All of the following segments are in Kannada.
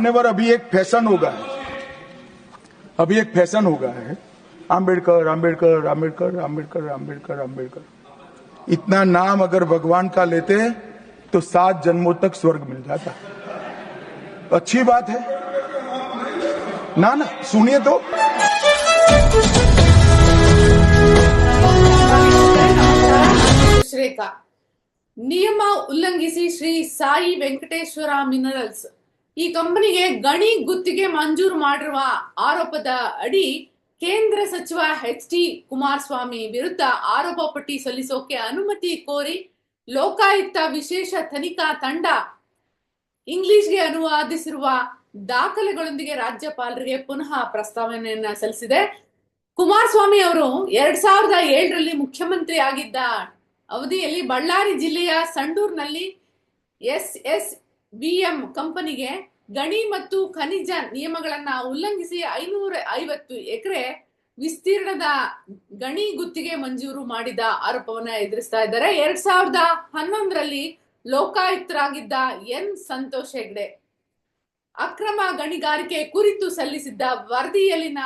मान्यवर अभी एक फैशन हो गया है अभी एक फैशन हो गया है आम्बेडकर आम्बेडकर आम्बेडकर आम्बेडकर आम्बेडकर आम्बेडकर इतना नाम अगर भगवान का लेते हैं तो सात जन्मों तक स्वर्ग मिल जाता अच्छी बात है ना ना सुनिए तो ಶ್ರೇಖಾ ನಿಯಮ ಉಲ್ಲಂಘಿಸಿ ಶ್ರೀ ಸಾಯಿ ವೆಂಕಟೇಶ್ವರ ಮಿನರಲ್ಸ್ ಈ ಕಂಪನಿಗೆ ಗಣಿ ಗುತ್ತಿಗೆ ಮಂಜೂರು ಮಾಡಿರುವ ಆರೋಪದ ಅಡಿ ಕೇಂದ್ರ ಸಚಿವ ಎಚ್ ಡಿ ಕುಮಾರಸ್ವಾಮಿ ವಿರುದ್ಧ ಆರೋಪ ಪಟ್ಟಿ ಸಲ್ಲಿಸೋಕೆ ಅನುಮತಿ ಕೋರಿ ಲೋಕಾಯುಕ್ತ ವಿಶೇಷ ತನಿಖಾ ತಂಡ ಇಂಗ್ಲಿಷ್ಗೆ ಅನುವಾದಿಸಿರುವ ದಾಖಲೆಗಳೊಂದಿಗೆ ರಾಜ್ಯಪಾಲರಿಗೆ ಪುನಃ ಪ್ರಸ್ತಾವನೆಯನ್ನ ಸಲ್ಲಿಸಿದೆ. ಕುಮಾರಸ್ವಾಮಿ ಅವರು ಎರಡ್ ಸಾವಿರದ ಏಳರಲ್ಲಿ ಮುಖ್ಯಮಂತ್ರಿ ಆಗಿದ್ದ ಅವಧಿಯಲ್ಲಿ ಬಳ್ಳಾರಿ ಜಿಲ್ಲೆಯ ಸಂಡೂರ್ನಲ್ಲಿ ಎಸ್ ಎಸ್ ವಿಎಂ ಕಂಪನಿಗೆ ಗಣಿ ಮತ್ತು ಖನಿಜ ನಿಯಮಗಳನ್ನ ಉಲ್ಲಂಘಿಸಿ ಐನೂರ ಐವತ್ತು ಎಕರೆ ವಿಸ್ತೀರ್ಣದ ಗಣಿ ಗುತ್ತಿಗೆ ಮಂಜೂರು ಮಾಡಿದ ಆರೋಪವನ್ನ ಎದುರಿಸ್ತಾ ಇದ್ದಾರೆ. ಎರಡ್ ಸಾವಿರದ ಹನ್ನೊಂದರಲ್ಲಿ ಲೋಕಾಯುಕ್ತರಾಗಿದ್ದ ಎನ್ ಸಂತೋಷ್ ಹೆಗ್ಡೆ ಅಕ್ರಮ ಗಣಿಗಾರಿಕೆ ಕುರಿತು ಸಲ್ಲಿಸಿದ್ದ ವರದಿಯಲ್ಲಿನ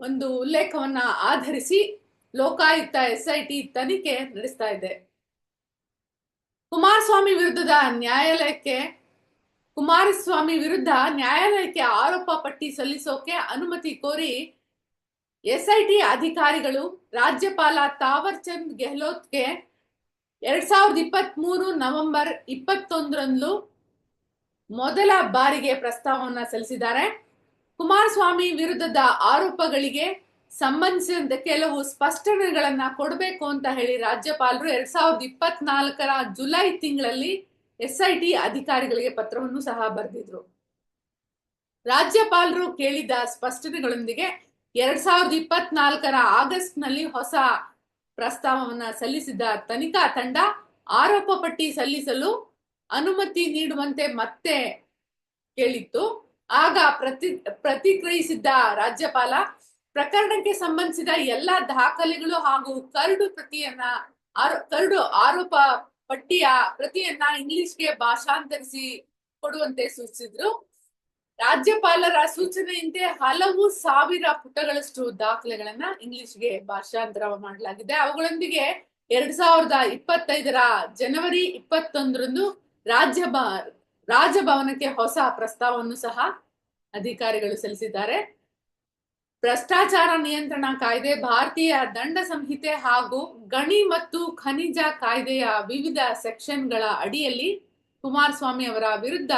ಒಂದು ಉಲ್ಲೇಖವನ್ನ ಆಧರಿಸಿ ಲೋಕಾಯುಕ್ತ ಎಸ್ಐಟಿ ತನಿಖೆ ನಡೆಸ್ತಾ ಇದೆ. ಕುಮಾರಸ್ವಾಮಿ ವಿರುದ್ಧದ ನ್ಯಾಯಾಲಯಕ್ಕೆ, ಕುಮಾರಸ್ವಾಮಿ ವಿರುದ್ಧ ನ್ಯಾಯಾಲಯಕ್ಕೆ ಆರೋಪ ಪಟ್ಟಿ ಸಲ್ಲಿಸೋಕೆ ಅನುಮತಿ ಕೋರಿ ಎಸ್ಐಟಿ ಅಧಿಕಾರಿಗಳು ರಾಜ್ಯಪಾಲ ತಾವರ್ ಚಂದ್ ಗೆಹ್ಲೋತ್ಗೆ ಎರಡ್ ಸಾವಿರದ ಇಪ್ಪತ್ತ್ ಮೂರು ನವೆಂಬರ್ ಇಪ್ಪತ್ತೊಂದರಂದು ಮೊದಲ ಬಾರಿಗೆ ಪ್ರಸ್ತಾವವನ್ನು ಸಲ್ಲಿಸಿದ್ದಾರೆ. ಕುಮಾರಸ್ವಾಮಿ ವಿರುದ್ಧದ ಆರೋಪಗಳಿಗೆ ಸಂಬಂಧಿಸಿದಂತೆ ಕೆಲವು ಸ್ಪಷ್ಟನೆಗಳನ್ನ ಕೊಡಬೇಕು ಅಂತ ಹೇಳಿ ರಾಜ್ಯಪಾಲರು ಎರಡ್ ಸಾವಿರದ ಇಪ್ಪತ್ನಾಲ್ಕರ ಜುಲೈ ತಿಂಗಳಲ್ಲಿ ಎಸ್ಐಟಿ ಅಧಿಕಾರಿಗಳಿಗೆ ಪತ್ರವನ್ನು ಸಹ ಬರೆದಿದ್ರು. ರಾಜ್ಯಪಾಲರು ಕೇಳಿದ ಸ್ಪಷ್ಟನೆಗಳೊಂದಿಗೆ ಎರಡ್ ಸಾವಿರದ ಇಪ್ಪತ್ನಾಲ್ಕರ ಆಗಸ್ಟ್ನಲ್ಲಿ ಹೊಸ ಪ್ರಸ್ತಾವವನ್ನ ಸಲ್ಲಿಸಿದ ತನಿಖಾ ತಂಡ ಆರೋಪ ಪಟ್ಟಿ ಸಲ್ಲಿಸಲು ಅನುಮತಿ ನೀಡುವಂತೆ ಮತ್ತೆ ಕೇಳಿತ್ತು. ಆಗ ಪ್ರತಿ, ಪ್ರತಿಕ್ರಿಯಿಸಿದ್ದ ರಾಜ್ಯಪಾಲ ಪ್ರಕರಣಕ್ಕೆ ಸಂಬಂಧಿಸಿದ ಎಲ್ಲಾ ದಾಖಲೆಗಳು ಹಾಗೂ ಕರಡು ಪ್ರತಿಯನ್ನ ಕರಡು ಆರೋಪ ಪಟ್ಟಿಯ ಪ್ರತಿಯನ್ನ ಇಂಗ್ಲಿಷ್ಗೆ ಭಾಷಾಂತರಿಸಿ ಕೊಡುವಂತೆ ಸೂಚಿಸಿದ್ರು. ರಾಜ್ಯಪಾಲರ ಸೂಚನೆಯಂತೆ ಹಲವು ಸಾವಿರ ಪುಟಗಳಷ್ಟು ದಾಖಲೆಗಳನ್ನ ಇಂಗ್ಲಿಷ್ಗೆ ಭಾಷಾಂತರ ಮಾಡಲಾಗಿದೆ. ಅವುಗಳೊಂದಿಗೆ ಎರಡ್ ಸಾವಿರದ ಇಪ್ಪತ್ತೈದರ ಜನವರಿ ಇಪ್ಪತ್ತೊಂದರಂದು ರಾಜ್ಯ ರಾಜಭವನಕ್ಕೆ ಹೊಸ ಪ್ರಸ್ತಾವವನ್ನು ಸಹ ಅಧಿಕಾರಿಗಳು ಸಲ್ಲಿಸಿದ್ದಾರೆ. ಭ್ರಷ್ಟಾಚಾರ ನಿಯಂತ್ರಣ ಕಾಯ್ದೆ, ಭಾರತೀಯ ದಂಡ ಸಂಹಿತೆ ಹಾಗೂ ಗಣಿ ಮತ್ತು ಖನಿಜ ಕಾಯ್ದೆಯ ವಿವಿಧ ಸೆಕ್ಷನ್ಗಳ ಅಡಿಯಲ್ಲಿ ಕುಮಾರಸ್ವಾಮಿ ಅವರ ವಿರುದ್ಧ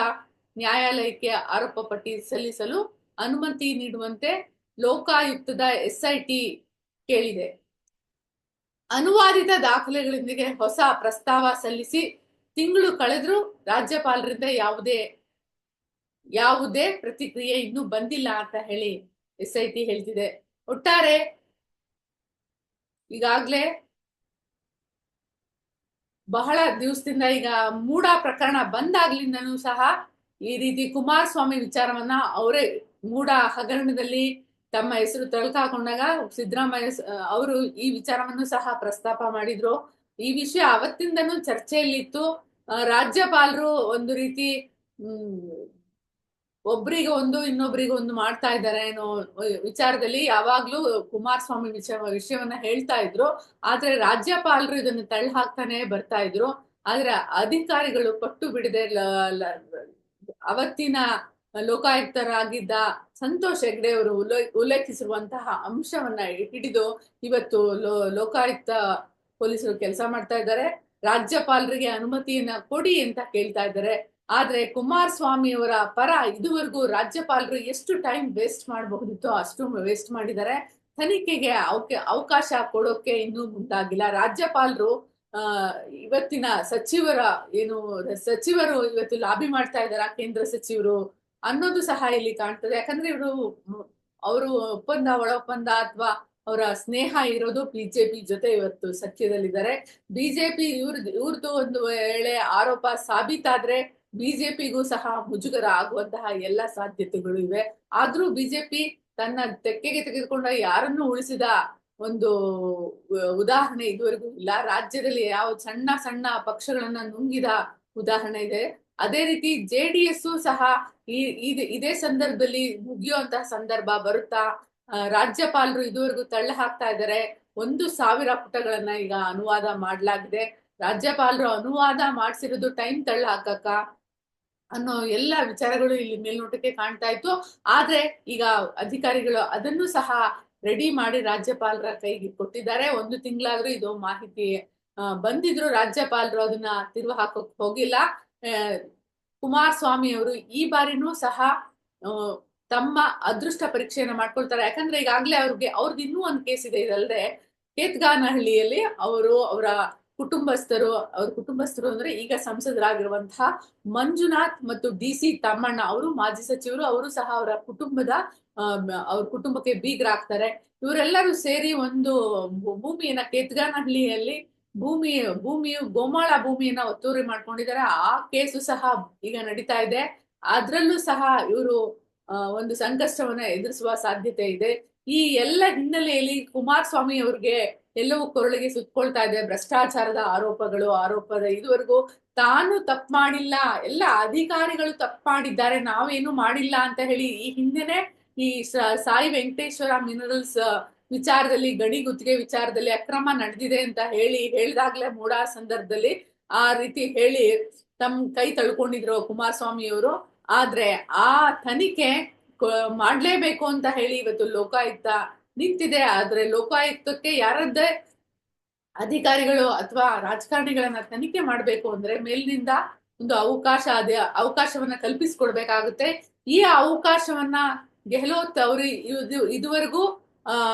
ನ್ಯಾಯಾಲಯಕ್ಕೆ ಆರೋಪ ಪಟ್ಟಿ ಸಲ್ಲಿಸಲು ಅನುಮತಿ ನೀಡುವಂತೆ ಲೋಕಾಯುಕ್ತದ ಎಸ್ಐಟಿ ಕೇಳಿದೆ. ಅನುವಾದಿತ ದಾಖಲೆಗಳೊಂದಿಗೆ ಹೊಸ ಪ್ರಸ್ತಾವ ಸಲ್ಲಿಸಿ ತಿಂಗಳು ಕಳೆದರೂ ರಾಜ್ಯಪಾಲರಿಂದ ಯಾವುದೇ ಯಾವುದೇ ಪ್ರತಿಕ್ರಿಯೆ ಇನ್ನೂ ಬಂದಿಲ್ಲ ಅಂತ ಹೇಳಿ ಎಸ್ ಐ ಟಿ ಹೇಳ್ತಿದೆ. ಒಟ್ಟಾರೆ ಈಗಾಗ್ಲೇ ಬಹಳ ದಿವಸದಿಂದ ಈಗ ಮೂಡ ಪ್ರಕರಣ ಬಂದಾಗ್ಲಿಂದನೂ ಸಹ ಈ ರೀತಿ ಕುಮಾರಸ್ವಾಮಿ ವಿಚಾರವನ್ನ ಅವರೇ ಮೂಡ ಹಗರಣದಲ್ಲಿ ತಮ್ಮ ಹೆಸರು ತಳ್ಕಾಕೊಂಡಾಗ ಸಿದ್ದರಾಮಯ್ಯ ಅವರು ಈ ವಿಚಾರವನ್ನು ಸಹ ಪ್ರಸ್ತಾಪ ಮಾಡಿದ್ರು. ಈ ವಿಷಯ ಅವತ್ತಿಂದನೂ ಚರ್ಚೆಯಲ್ಲಿತ್ತು. ರಾಜ್ಯಪಾಲರು ಒಂದು ರೀತಿ ಒಬ್ರಿಗೆ ಒಂದು, ಇನ್ನೊಬ್ರಿಗೆ ಒಂದು ಮಾಡ್ತಾ ಇದ್ದಾರೆ ಏನೋ ವಿಚಾರದಲ್ಲಿ ಯಾವಾಗ್ಲೂ ಕುಮಾರಸ್ವಾಮಿ ವಿಷಯ, ವಿಷಯವನ್ನ ಹೇಳ್ತಾ ಇದ್ರು. ಆದ್ರೆ ರಾಜ್ಯಪಾಲರು ಇದನ್ನು ತಳ್ಳಿ ಹಾಕ್ತಾನೆ ಬರ್ತಾ ಇದ್ರು. ಆದ್ರೆ ಅಧಿಕಾರಿಗಳು ಪಟ್ಟು ಬಿಡದೆ ಅವತ್ತಿನ ಲೋಕಾಯುಕ್ತರಾಗಿದ್ದ ಸಂತೋಷ್ ಹೆಗ್ಡೆ ಅವರು ಉಲ್ಲೇಖ ಉಲ್ಲೇಖಿಸಿರುವಂತಹ ಅಂಶವನ್ನ ಹಿಡಿದು ಇವತ್ತು ಲೋ, ಲೋಕಾಯುಕ್ತ ಪೊಲೀಸರು ಕೆಲಸ ಮಾಡ್ತಾ ಇದ್ದಾರೆ. ರಾಜ್ಯಪಾಲರಿಗೆ ಅನುಮತಿಯನ್ನ ಕೊಡಿ ಅಂತ ಕೇಳ್ತಾ ಇದ್ದಾರೆ. ಆದ್ರೆ ಕುಮಾರಸ್ವಾಮಿ ಅವರ ಪರ ಇದುವರೆಗೂ ರಾಜ್ಯಪಾಲರು ಎಷ್ಟು ಟೈಮ್ ವೇಸ್ಟ್ ಮಾಡಬಹುದಿತ್ತು, ಅಷ್ಟು ವೇಸ್ಟ್ ಮಾಡಿದ್ದಾರೆ. ತನಿಖೆಗೆ ಅವಕ್ಕೆ ಅವಕಾಶ ಕೊಡೋಕೆ ಇನ್ನೂ ಮುಂದಾಗಿಲ್ಲ. ರಾಜ್ಯಪಾಲರು ಇವತ್ತಿನ ಸಚಿವರ ಏನು, ಸಚಿವರು ಇವತ್ತು ಲಾಬಿ ಮಾಡ್ತಾ ಇದಾರ ಕೇಂದ್ರ ಸಚಿವರು ಅನ್ನೋದು ಸಹ ಇಲ್ಲಿ ಕಾಣ್ತದೆ. ಯಾಕಂದ್ರೆ ಇವರು ಅವರು ಒಪ್ಪಂದ ಒಳ ಒಪ್ಪಂದ ಅಥವಾ ಅವರ ಸ್ನೇಹ ಇರೋದು ಬಿಜೆಪಿ ಜೊತೆ ಇವತ್ತು ಸಖ್ಯದಲ್ಲಿದ್ದಾರೆ ಬಿಜೆಪಿ ಇವ್ರದ್ದು ಇವ್ರದ್ದು ಒಂದು ವೇಳೆ ಆರೋಪ ಸಾಬೀತಾದ್ರೆ ಬಿಜೆಪಿಗೂ ಸಹ ಮುಜುಗರ ಆಗುವಂತಹ ಎಲ್ಲ ಸಾಧ್ಯತೆಗಳು ಇವೆ. ಆದ್ರೂ ಬಿಜೆಪಿ ತನ್ನ ತೆಕ್ಕೆಗೆ ತೆಗೆದುಕೊಂಡ ಯಾರನ್ನು ಉಳಿಸಿದ ಒಂದು ಉದಾಹರಣೆ ಇದುವರೆಗೂ ಇಲ್ಲ. ರಾಜ್ಯದಲ್ಲಿ ಯಾವ ಸಣ್ಣ ಸಣ್ಣ ಪಕ್ಷಗಳನ್ನ ನುಂಗಿದ ಉದಾಹರಣೆ ಇದೆ. ಅದೇ ರೀತಿ ಜೆ ಡಿ ಎಸ್ ಸಹ ಈ ಇದ್- ಸಂದರ್ಭದಲ್ಲಿ ಮುಗಿಯುವಂತಹ ಸಂದರ್ಭ ಬರುತ್ತಾ? ರಾಜ್ಯಪಾಲರು ಇದುವರೆಗೂ ತಳ್ಳ ಹಾಕ್ತಾ ಇದ್ದಾರೆ. ಒಂದು ಸಾವಿರ ಪುಟಗಳನ್ನ ಈಗ ಅನುವಾದ ಮಾಡಲಾಗಿದೆ. ರಾಜ್ಯಪಾಲರು ಅನುವಾದ ಮಾಡಿಸಿರೋದು ಟೈಮ್ ತಳ್ಳ ಹಾಕಕ್ಕ? ಅನ್ನೋ ಎಲ್ಲ ವಿಚಾರಗಳು ಇಲ್ಲಿ ಮೇಲ್ನೋಟಕ್ಕೆ ಕಾಣ್ತಾ ಇತ್ತು. ಆದ್ರೆ ಈಗ ಅಧಿಕಾರಿಗಳು ಅದನ್ನು ಸಹ ರೆಡಿ ಮಾಡಿ ರಾಜ್ಯಪಾಲರ ಕೈಗೆ ಕೊಟ್ಟಿದ್ದಾರೆ. ಒಂದು ತಿಂಗಳಾದ್ರೂ ಇದು ಮಾಹಿತಿ ಬಂದಿದ್ರು ರಾಜ್ಯಪಾಲರು ಅದನ್ನ ತಿರುವು ಹಾಕೋಕ್ ಹೋಗಿಲ್ಲ. ಕುಮಾರಸ್ವಾಮಿ ಅವರು ಈ ಬಾರಿನೂ ಸಹ ತಮ್ಮ ಅದೃಷ್ಟ ಪರೀಕ್ಷೆಯನ್ನ ಮಾಡ್ಕೊಳ್ತಾರೆ. ಯಾಕಂದ್ರೆ ಈಗಾಗ್ಲೇ ಅವ್ರಿಗೆ ಅವ್ರದ್ದು ಇನ್ನೂ ಒಂದು ಕೇಸ್ ಇದೆ. ಇದಲ್ಲದೆ ಕೇತ್ಗಾನಹಳ್ಳಿಯಲ್ಲಿ ಅವರು ಅವರ ಕುಟುಂಬಸ್ಥರು, ಅವ್ರ ಕುಟುಂಬಸ್ಥರು ಅಂದ್ರೆ ಈಗ ಸಂಸದರಾಗಿರುವಂತಹ ಮಂಜುನಾಥ್ ಮತ್ತು ಡಿ ಸಿ ತಮ್ಮಣ್ಣ, ಅವರು ಮಾಜಿ ಸಚಿವರು, ಅವರು ಸಹ ಅವರ ಕುಟುಂಬದ ಅವ್ರ ಕುಟುಂಬಕ್ಕೆ ಬೀಗರಾಗ್ತಾರೆ. ಇವರೆಲ್ಲರೂ ಸೇರಿ ಒಂದು ಭೂಮಿಯನ್ನ ಕೇತ್ಗಾನಹಳ್ಳಿಯಲ್ಲಿ ಭೂಮಿ, ಭೂಮಿಯು ಗೋಮಾಳ ಭೂಮಿಯನ್ನ ಒತ್ತುವರಿ ಮಾಡ್ಕೊಂಡಿದ್ದಾರೆ. ಆ ಕೇಸು ಸಹ ಈಗ ನಡೀತಾ ಇದೆ. ಅದ್ರಲ್ಲೂ ಸಹ ಇವರು ಒಂದು ಸಂಕಷ್ಟವನ್ನ ಎದುರಿಸುವ ಸಾಧ್ಯತೆ ಇದೆ. ಈ ಎಲ್ಲ ಹಿನ್ನೆಲೆಯಲ್ಲಿ ಕುಮಾರಸ್ವಾಮಿ ಅವ್ರಿಗೆ ಎಲ್ಲವೂ ಕೊರಳಿಗೆ ಸುತ್ಕೊಳ್ತಾ ಇದೆ. ಭ್ರಷ್ಟಾಚಾರದ ಆರೋಪಗಳು, ಆರೋಪದ ಇದುವರೆಗೂ ತಾನು ತಪ್ಪು ಮಾಡಿಲ್ಲ, ಎಲ್ಲ ಅಧಿಕಾರಿಗಳು ತಪ್ಪು ಮಾಡಿದ್ದಾರೆ, ನಾವೇನು ಮಾಡಿಲ್ಲ ಅಂತ ಹೇಳಿ ಈ ಹಿಂದೆನೆ ಈ ಸಾಯಿ ವೆಂಕಟೇಶ್ವರ ಮಿನರಲ್ಸ್ ವಿಚಾರದಲ್ಲಿ, ಗಣಿ ಗುತ್ತಿಗೆ ವಿಚಾರದಲ್ಲಿ ಅಕ್ರಮ ನಡೆದಿದೆ ಅಂತ ಹೇಳಿ ಹೇಳ್ದಾಗ್ಲೇ ಮೂಡ ಸಂದರ್ಭದಲ್ಲಿ ಆ ರೀತಿ ಹೇಳಿ ತಮ್ಮ ಕೈ ತಳ್ಕೊಂಡಿದ್ರು ಕುಮಾರಸ್ವಾಮಿ ಅವರು. ಆದ್ರೆ ಆ ತನಿಖೆ ಮಾಡ್ಲೇಬೇಕು ಅಂತ ಹೇಳಿ ಇವತ್ತು ಲೋಕಾಯುಕ್ತ ನಿಂತಿದೆ. ಆದ್ರೆ ಲೋಕಾಯುಕ್ತಕ್ಕೆ ಯಾರದ್ದೇ ಅಧಿಕಾರಿಗಳು ಅಥವಾ ರಾಜಕಾರಣಿಗಳನ್ನ ತನಿಖೆ ಮಾಡ್ಬೇಕು ಅಂದ್ರೆ ಮೇಲಿನಿಂದ ಒಂದು ಅವಕಾಶ ಅದೇ, ಅವಕಾಶವನ್ನ ಕಲ್ಪಿಸಿಕೊಡ್ಬೇಕಾಗುತ್ತೆ. ಈ ಅವಕಾಶವನ್ನ ಗೆಹ್ಲೋತ್ ಅವರು ಇದು, ಇದುವರೆಗೂ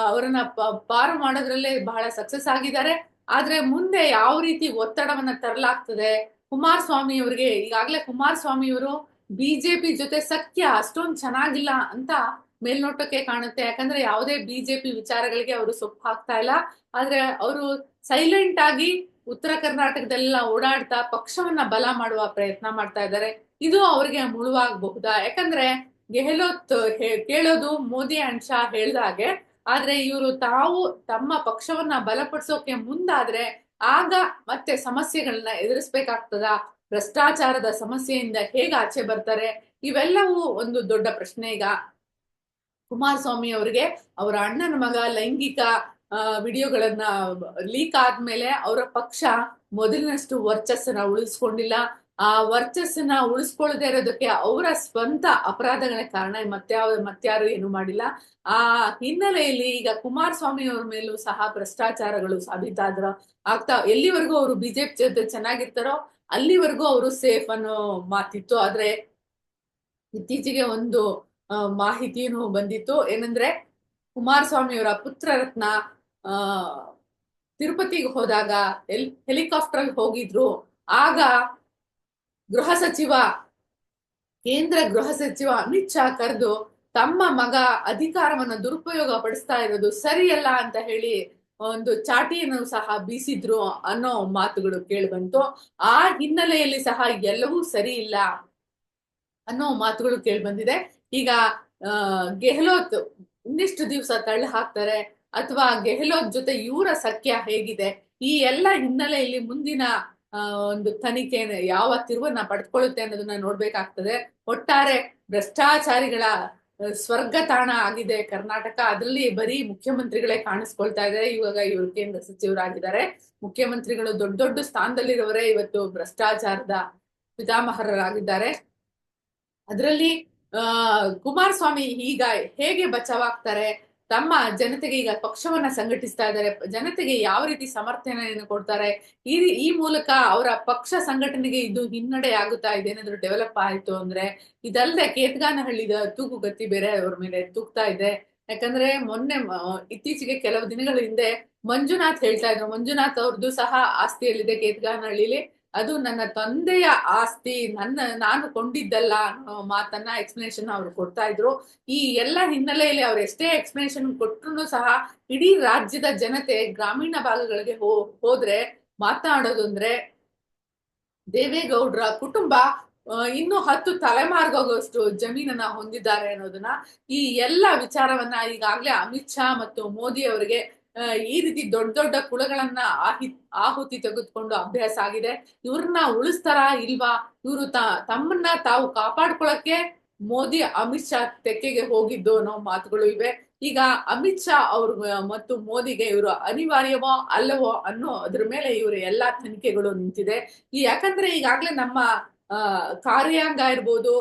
ಅವರನ್ನ ಪಾರು ಮಾಡೋದ್ರಲ್ಲೇ ಬಹಳ ಸಕ್ಸಸ್ ಆಗಿದ್ದಾರೆ. ಆದ್ರೆ ಮುಂದೆ ಯಾವ ರೀತಿ ಒತ್ತಡವನ್ನ ತರಲಾಗ್ತದೆ? ಕುಮಾರಸ್ವಾಮಿ ಅವರಿಗೆ ಈಗಾಗಲೇ ಕುಮಾರಸ್ವಾಮಿ ಅವರು ಬಿಜೆಪಿ ಜೊತೆ ಸಖ್ಯ ಅಷ್ಟೊಂದು ಚೆನ್ನಾಗಿಲ್ಲ ಅಂತ ಮೇಲ್ನೋಟಕ್ಕೆ ಕಾಣುತ್ತೆ. ಯಾಕಂದ್ರೆ ಯಾವುದೇ ಬಿಜೆಪಿ ವಿಚಾರಗಳಿಗೆ ಅವರು ಸೊಪ್ಪು ಹಾಕ್ತಾ ಇಲ್ಲ. ಆದ್ರೆ ಅವರು ಸೈಲೆಂಟ್ ಆಗಿ ಉತ್ತರ ಕರ್ನಾಟಕದಲ್ಲ ಓಡಾಡ್ತಾ ಪಕ್ಷವನ್ನ ಬಲ ಮಾಡುವ ಪ್ರಯತ್ನ ಮಾಡ್ತಾ ಇದ್ದಾರೆ. ಇದು ಅವ್ರಿಗೆ ಮುಳುವಾಗಬಹುದಾ? ಯಾಕಂದ್ರೆ ಗೆಹ್ಲೋತ್ ಕೇಳೋದು ಮೋದಿ ಅಂಡ್ ಶಾ ಹೇಳ್ದಾಗೆ ಆದ್ರೆ ಇವರು ತಾವು ತಮ್ಮ ಪಕ್ಷವನ್ನ ಬಲಪಡಿಸೋಕೆ ಮುಂದಾದ್ರೆ ಆಗ ಮತ್ತೆ ಸಮಸ್ಯೆಗಳನ್ನ ಎದುರಿಸ್ಬೇಕಾಗ್ತದ? ಭ್ರಷ್ಟಾಚಾರದ ಸಮಸ್ಯೆಯಿಂದ ಹೇಗೆ ಆಚೆ ಬರ್ತಾರೆ? ಇವೆಲ್ಲವೂ ಒಂದು ದೊಡ್ಡ ಪ್ರಶ್ನೆ ಈಗ. ಕುಮಾರಸ್ವಾಮಿ ಅವರಿಗೆ, ಅವರ ಅಣ್ಣನ ಮಗ ಲೈಂಗಿಕ ವಿಡಿಯೋಗಳನ್ನ ಲೀಕ್ ಆದ್ಮೇಲೆ ಅವರ ಪಕ್ಷ ಮೊದಲಿನಷ್ಟು ವರ್ಚಸ್ಸನ್ನ ಉಳಿಸ್ಕೊಂಡಿಲ್ಲ. ಆ ವರ್ಚಸ್ಸನ್ನ ಉಳಿಸ್ಕೊಳ್ಳದೆ ಇರೋದಕ್ಕೆ ಅವರ ಸ್ವಂತ ಅಪರಾಧಗಳ ಕಾರಣ. ಮತ್ಯಾವ ಮತ್ಯಾರು ಏನು ಮಾಡಿಲ್ಲ. ಆ ಹಿನ್ನೆಲೆಯಲ್ಲಿ ಈಗ ಕುಮಾರಸ್ವಾಮಿ ಅವ್ರ ಮೇಲೂ ಸಹ ಭ್ರಷ್ಟಾಚಾರಗಳು ಸಾಬೀತಾದ್ರ ಆಗ್ತಾ, ಎಲ್ಲಿವರೆಗೂ ಅವರು ಬಿಜೆಪಿ ಜೊತೆ ಚೆನ್ನಾಗಿರ್ತಾರೋ ಅಲ್ಲಿವರೆಗೂ ಅವರು ಸೇಫ್ ಅನ್ನೋ ಮಾತಿತ್ತು. ಆದ್ರೆ ಇತ್ತೀಚೆಗೆ ಒಂದು ಮಾಹಿತಿನೂ ಬಂದಿತ್ತು. ಏನಂದ್ರೆ ಕುಮಾರಸ್ವಾಮಿ ಅವರ ಪುತ್ರ ರತ್ನ ಆ, ತಿರುಪತಿಗೆ ಹೋದಾಗ ಎಲ್ ಹೆಲಿಕಾಪ್ಟರ್ ಅಲ್ಲಿ ಹೋಗಿದ್ರು. ಆಗ ಗೃಹ ಸಚಿವ, ಕೇಂದ್ರ ಗೃಹ ಸಚಿವ ಅಮಿತ್ ಶಾ ಕರೆದು, ತಮ್ಮ ಮಗ ಅಧಿಕಾರವನ್ನ ದುರುಪಯೋಗ ಪಡಿಸ್ತಾ ಇರೋದು ಸರಿಯಲ್ಲ ಅಂತ ಹೇಳಿ ಒಂದು ಚಾಟಿಯನ್ನು ಸಹ ಬೀಸಿದ್ರು ಅನ್ನೋ ಮಾತುಗಳು ಕೇಳಿ ಬಂತು ಆ ಹಿನ್ನೆಲೆಯಲ್ಲಿ ಸಹ ಎಲ್ಲವೂ ಸರಿ ಇಲ್ಲ ಅನ್ನೋ ಮಾತುಗಳು ಕೇಳಿ ಬಂದಿದೆ ಈಗ ಗೆಹ್ಲೋತ್ ಇನ್ನಿಷ್ಟು ದಿವಸ ತಳ್ಳಿ ಹಾಕ್ತಾರೆ ಅಥವಾ ಗೆಹ್ಲೋತ್ ಜೊತೆ ಇವರ ಸಖ್ಯ ಹೇಗಿದೆ, ಈ ಎಲ್ಲ ಹಿನ್ನೆಲೆಯಲ್ಲಿ ಮುಂದಿನ ಒಂದು ತನಿಖೆ ಯಾವ ತಿರುವನ್ನ ಪಡೆದುಕೊಳ್ಳುತ್ತೆ ಅನ್ನೋದನ್ನ ನೋಡ್ಬೇಕಾಗ್ತದೆ. ಒಟ್ಟಾರೆ ಭ್ರಷ್ಟಾಚಾರಿಗಳ ಸ್ವರ್ಗ ತಾಣ ಆಗಿದೆ ಕರ್ನಾಟಕ. ಅದರಲ್ಲಿ ಬರೀ ಮುಖ್ಯಮಂತ್ರಿಗಳೇ ಕಾಣಿಸ್ಕೊಳ್ತಾ ಇದ್ದಾರೆ ಇವಾಗ ಇವರು ಕೇಂದ್ರ ಸಚಿವರಾಗಿದ್ದಾರೆ. ಮುಖ್ಯಮಂತ್ರಿಗಳು ದೊಡ್ಡ ದೊಡ್ಡ ಸ್ಥಾನದಲ್ಲಿರುವವರೇ ಇವತ್ತು ಭ್ರಷ್ಟಾಚಾರದ ಪಿತಾಮಹರಾಗಿದ್ದಾರೆ ಅದರಲ್ಲಿ ಕುಮಾರಸ್ವಾಮಿ ಈಗ ಹೇಗೆ ಬಚಾವಾಗ್ತಾರೆ? ತಮ್ಮ ಜನತೆಗೆ ಈಗ ಪಕ್ಷವನ್ನ ಸಂಘಟಿಸ್ತಾ ಇದ್ದಾರೆ. ಜನತೆಗೆ ಯಾವ ರೀತಿ ಸಮರ್ಥನೆಯನ್ನು ಕೊಡ್ತಾರೆ? ಈ ಈ ಮೂಲಕ ಅವರ ಪಕ್ಷ ಸಂಘಟನೆಗೆ ಇದು ಹಿನ್ನಡೆ ಆಗುತ್ತಾ ಇದೆ, ಏನಾದ್ರು ಡೆವಲಪ್ ಆಯ್ತು ಅಂದ್ರೆ ಇದಲ್ಲದೆ ಕೇತ್ಗಾನಹಳ್ಳಿದ ತೂಗುಗತಿ ಬೇರೆ ಅವ್ರ ಮೇಲೆ ತೂಗ್ತಾ ಇದೆ. ಯಾಕಂದ್ರೆ ಮೊನ್ನೆ ಇತ್ತೀಚೆಗೆ ಕೆಲವು ದಿನಗಳ ಹಿಂದೆ ಮಂಜುನಾಥ್ ಹೇಳ್ತಾ ಇದ್ರು. ಮಂಜುನಾಥ್ ಅವ್ರದ್ದು ಸಹ ಆಸ್ತಿಯಲ್ಲಿದೆ ಕೇತ್ಗಾನಹಳ್ಳಿಲಿ. ಅದು ನನ್ನ ತಂದೆಯ ಆಸ್ತಿ, ನನ್ನ, ನಾನು ಕೊಂಡಿದ್ದಲ್ಲ ಅನ್ನೋ ಮಾತನ್ನ ಎಕ್ಸ್ಪ್ಲನೇಷನ್ ಅವ್ರು ಕೊಡ್ತಾ ಇದ್ರು. ಈ ಎಲ್ಲ ಹಿನ್ನೆಲೆಯಲ್ಲಿ ಅವ್ರು ಎಷ್ಟೇ ಎಕ್ಸ್ಪ್ಲನೇಷನ್ ಕೊಟ್ರು ಸಹ ಇಡೀ ರಾಜ್ಯದ ಜನತೆ ಗ್ರಾಮೀಣ ಭಾಗಗಳಿಗೆ ಹೋ, ಹೋದ್ರೆ ಮಾತನಾಡೋದು ಅಂದ್ರೆ ದೇವೇಗೌಡರ ಕುಟುಂಬ ಇನ್ನು ಹತ್ತು ತಲೆಮಾರ್ಗೋಗೋಷ್ಟು ಜಮೀನನ್ನ ಹೊಂದಿದ್ದಾರೆ ಅನ್ನೋದನ್ನ ಈ ಎಲ್ಲ ವಿಚಾರವನ್ನ ಈಗಾಗ್ಲೇ ಅಮಿತ್ ಶಾ ಮತ್ತು ಮೋದಿ ಅವರಿಗೆ ಈ ರೀತಿ ದೊಡ್ಡ ದೊಡ್ಡ ಕುಳಗಳನ್ನ ಆಹಿ, ಆಹುತಿ ತೆಗೆದುಕೊಂಡು ಅಭ್ಯಾಸ ಆಗಿದೆ. ಇವ್ರನ್ನ ಉಳಿಸ್ತಾರ ಇಲ್ವಾ? ಇವರು ತಮ್ಮನ್ನ ತಾವು ಕಾಪಾಡ್ಕೊಳಕ್ಕೆ ಮೋದಿ, ಅಮಿತ್ ಶಾ ತೆಕ್ಕೆಗೆ ಹೋಗಿದ್ದು ಅನ್ನೋ ಮಾತುಗಳು ಇವೆ. ಈಗ ಅಮಿತ್ ಶಾ ಅವ್ರ, ಮತ್ತು ಮೋದಿಗೆ ಇವರು ಅನಿವಾರ್ಯವೋ ಅಲ್ಲವೋ ಅನ್ನೋ ಅದ್ರ ಮೇಲೆ ಇವರು ಎಲ್ಲಾ ತನಿಖೆಗಳು ನಿಂತಿದೆ. ಈ ಯಾಕಂದ್ರೆ ಈಗಾಗ್ಲೇ ನಮ್ಮ ಕಾರ್ಯಾಂಗ ಇರ್ಬೋದು,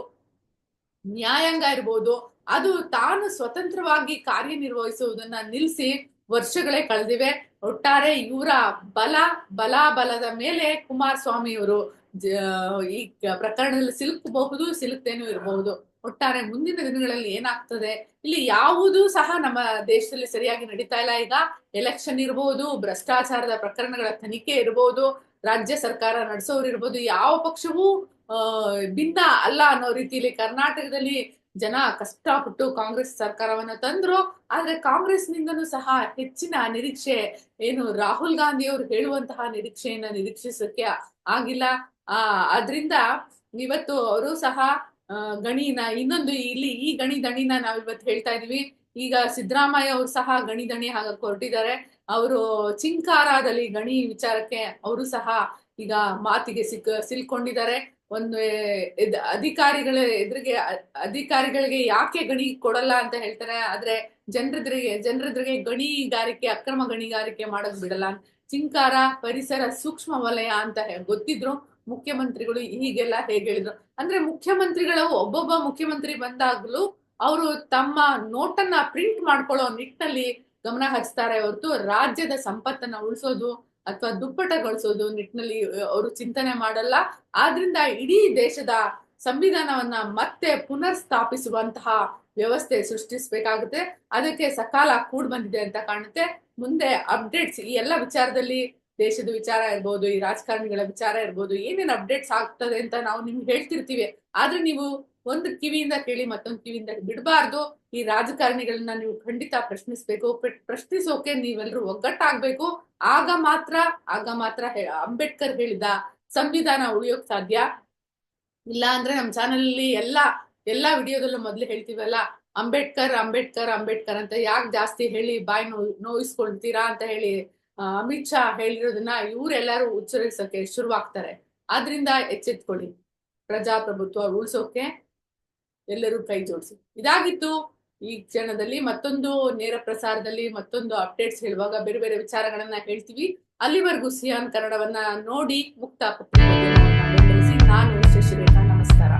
ನ್ಯಾಯಾಂಗ ಇರ್ಬೋದು, ಅದು ತಾನು ಸ್ವತಂತ್ರವಾಗಿ ಕಾರ್ಯನಿರ್ವಹಿಸುವುದನ್ನ ನಿಲ್ಲಿಸಿ ವರ್ಷಗಳೇ ಕಳೆದಿವೆ. ಒಟ್ಟಾರೆ ಇವರ ಬಲ, ಬಲಾಬಲದ ಮೇಲೆ ಕುಮಾರಸ್ವಾಮಿ ಅವರು ಈ ಪ್ರಕರಣದಲ್ಲಿ ಸಿಲುಕಬಹುದು ಸಿಲುಕ್ತೇನೂ ಇರಬಹುದು. ಒಟ್ಟಾರೆ ಮುಂದಿನ ದಿನಗಳಲ್ಲಿ ಏನಾಗ್ತದೆ? ಇಲ್ಲಿ ಯಾವುದೂ ಸಹ ನಮ್ಮ ದೇಶದಲ್ಲಿ ಸರಿಯಾಗಿ ನಡೀತಾ ಇಲ್ಲ. ಈಗ ಎಲೆಕ್ಷನ್ ಇರಬಹುದು ಭ್ರಷ್ಟಾಚಾರದ ಪ್ರಕರಣಗಳ ತನಿಖೆ ಇರಬಹುದು ರಾಜ್ಯ ಸರ್ಕಾರ ನಡೆಸೋರು ಇರ್ಬೋದು ಯಾವ ಪಕ್ಷವೂ ಭಿನ್ನ ಅಲ್ಲ ಅನ್ನೋ ರೀತಿಯಲ್ಲಿ ಕರ್ನಾಟಕದಲ್ಲಿ ಜನ ಕಷ್ಟಪಟ್ಟು ಕಾಂಗ್ರೆಸ್ ಸರ್ಕಾರವನ್ನ ತಂದ್ರು, ಆದ್ರೆ ಕಾಂಗ್ರೆಸ್ ನಿಂದನೂ ಸಹ ಹೆಚ್ಚಿನ ನಿರೀಕ್ಷೆ ಏನು ರಾಹುಲ್ ಗಾಂಧಿ ಅವರು ಹೇಳುವಂತಹ ನಿರೀಕ್ಷೆಯನ್ನ ನಿರೀಕ್ಷಿಸಕ್ಕೆ ಆಗಿಲ್ಲ. ಆ, ಅದ್ರಿಂದ ಇವತ್ತು ಅವರು ಸಹ ಗಣಿನ, ಇನ್ನೊಂದು ಇಲ್ಲಿ ಈ ಗಣಿ ದಣಿನ ನಾವ್ ಇವತ್ತು ಹೇಳ್ತಾ ಇದೀವಿ ಈಗ ಸಿದ್ದರಾಮಯ್ಯ ಅವರು ಸಹ ಗಣಿ ದಣಿ ಹಾಗ ಹೊರಟಿದ್ದಾರೆ ಅವರು ಚಿಂಕಾರದಲ್ಲಿ ಗಣಿ ವಿಚಾರಕ್ಕೆ ಅವರು ಸಹ ಈಗ ಮಾತಿಗೆ ಸಿಕ್, ಸಿಲ್ಕೊಂಡಿದ್ದಾರೆ. ಒಂದು ಅಧಿಕಾರಿಗಳ ಎದುರಿಗೆ ಅಧಿಕಾರಿಗಳಿಗೆ ಯಾಕೆ ಗಣಿ ಕೊಡಲ್ಲ ಅಂತ ಹೇಳ್ತಾರೆ, ಆದ್ರೆ ಜನರೆದುರಿಗೆ ಜನರೆದುರಿಗೆ ಗಣಿಗಾರಿಕೆ, ಅಕ್ರಮ ಗಣಿಗಾರಿಕೆ ಮಾಡಕ್ ಬಿಡಲ್ಲ. ಚಿಂಕಾರ ಪರಿಸರ ಸೂಕ್ಷ್ಮ ವಲಯ ಅಂತ ಗೊತ್ತಿದ್ರು ಮುಖ್ಯಮಂತ್ರಿಗಳು ಹೀಗೆಲ್ಲ ಹೇಗೆ ಹೇಳಿದ್ರು. ಅಂದ್ರೆ ಮುಖ್ಯಮಂತ್ರಿಗಳು, ಒಬ್ಬೊಬ್ಬ ಮುಖ್ಯಮಂತ್ರಿ ಬಂದಾಗ್ಲೂ ಅವರು ತಮ್ಮ ನೋಟನ್ನ ಪ್ರಿಂಟ್ ಮಾಡ್ಕೊಳ್ಳೋ ನಿಟ್ಟಿನಲ್ಲಿ ಗಮನ ಹರಿಸ್ತಾರೆ ಹೊರತು ರಾಜ್ಯದ ಸಂಪತ್ತನ್ನ ಉಳಿಸೋದು ಅಥವಾ ದುಪ್ಪಟಗೊಳಿಸೋದು ನಿಟ್ಟಿನಲ್ಲಿ ಅವರು ಚಿಂತನೆ ಮಾಡಲ್ಲ. ಆದ್ರಿಂದ ಇಡೀ ದೇಶದ ಸಂವಿಧಾನವನ್ನ ಮತ್ತೆ ಪುನರ್ ಸ್ಥಾಪಿಸುವಂತಹ ವ್ಯವಸ್ಥೆ ಸೃಷ್ಟಿಸ್ಬೇಕಾಗುತ್ತೆ. ಅದಕ್ಕೆ ಸಕಾಲ ಕೂಡ್ ಬಂದಿದೆ ಅಂತ ಕಾಣುತ್ತೆ. ಮುಂದೆ ಅಪ್ಡೇಟ್ಸ್, ಈ ಎಲ್ಲ ವಿಚಾರದಲ್ಲಿ ದೇಶದ ವಿಚಾರ ಇರ್ಬೋದು, ಈ ರಾಜಕಾರಣಿಗಳ ವಿಚಾರ ಇರ್ಬೋದು, ಏನೇನು ಅಪ್ಡೇಟ್ಸ್ ಆಗ್ತದೆ ಅಂತ ನಾವು ನಿಮ್ಗೆ ಹೇಳ್ತಿರ್ತೀವಿ. ಆದ್ರೆ ನೀವು ಒಂದು ಕಿವಿಯಿಂದ ಕೇಳಿ ಮತ್ತೊಂದು ಕಿವಿಯಿಂದ ಬಿಡಬಾರ್ದು. ಈ ರಾಜಕಾರಣಿಗಳನ್ನ ನೀವು ಖಂಡಿತ ಪ್ರಶ್ನಿಸ್ಬೇಕು. ಪ್ರ- ಪ್ರಶ್ನಿಸೋಕೆ ನೀವೆಲ್ಲರೂ ಒಗ್ಗಟ್ಟಾಗ್ಬೇಕು. ಆಗ ಮಾತ್ರ ಆಗ ಮಾತ್ರ ಅಂಬೇಡ್ಕರ್ ಹೇಳಿದ ಸಂವಿಧಾನ ಉಳಿಯೋಕ್ ಸಾಧ್ಯ? ಇಲ್ಲ ಅಂದ್ರೆ ನಮ್ ಚಾನೆಲ್ ಅಲ್ಲಿ ಎಲ್ಲಾ ಎಲ್ಲಾ ವಿಡಿಯೋದಲ್ಲೂ ಮೊದ್ಲು ಹೇಳ್ತೀವಲ್ಲ, ಅಂಬೇಡ್ಕರ್ ಅಂಬೇಡ್ಕರ್ ಅಂಬೇಡ್ಕರ್ ಅಂತ ಯಾಕೆ ಜಾಸ್ತಿ ಹೇಳಿ ಬಾಯಿ ನೋ ನೋಯಿಸ್ಕೊಳ್ತೀರಾ ಅಂತ ಹೇಳಿ ಅಮಿತ್ ಶಾ ಹೇಳಿರೋದನ್ನ ಇವರೆಲ್ಲರೂ ಉಚ್ಚರಿಸೋಕೆ ಶುರುವಾಗ್ತಾರೆ. ಆದ್ರಿಂದ ಎಚ್ಚೆತ್ಕೊಳ್ಳಿ. ಪ್ರಜಾಪ್ರಭುತ್ವ ಉಳಿಸೋಕೆ ಎಲ್ಲರೂ ಕೈ ಜೋಡಿಸಿ. ಇದಾಗಿತ್ತು ಈ ಕ್ಷಣದಲ್ಲಿ ಮತ್ತೊಂದು ನೇರ ಪ್ರಸಾರದಲ್ಲಿ ಮತ್ತೊಂದು ಅಪ್ಡೇಟ್ಸ್ ಹೇಳುವಾಗ ಬೇರೆ ಬೇರೆ ವಿಚಾರಗಳನ್ನ ಹೇಳ್ತೀವಿ. ಅಲ್ಲಿವರೆಗೂ ಸಿಯಾನ್ ಕನ್ನಡವನ್ನ ನೋಡಿ ಮುಕ್ತ ನಾನು ಶಶಿರೇಖಾ ನಮಸ್ಕಾರ.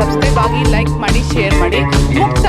ಸಬ್ಸ್ಕ್ರೈಬ್ ಆಗಿ ಲೈಕ್ ಮಾಡಿ ಶೇರ್ ಮಾಡಿ. ಮುಕ್ತ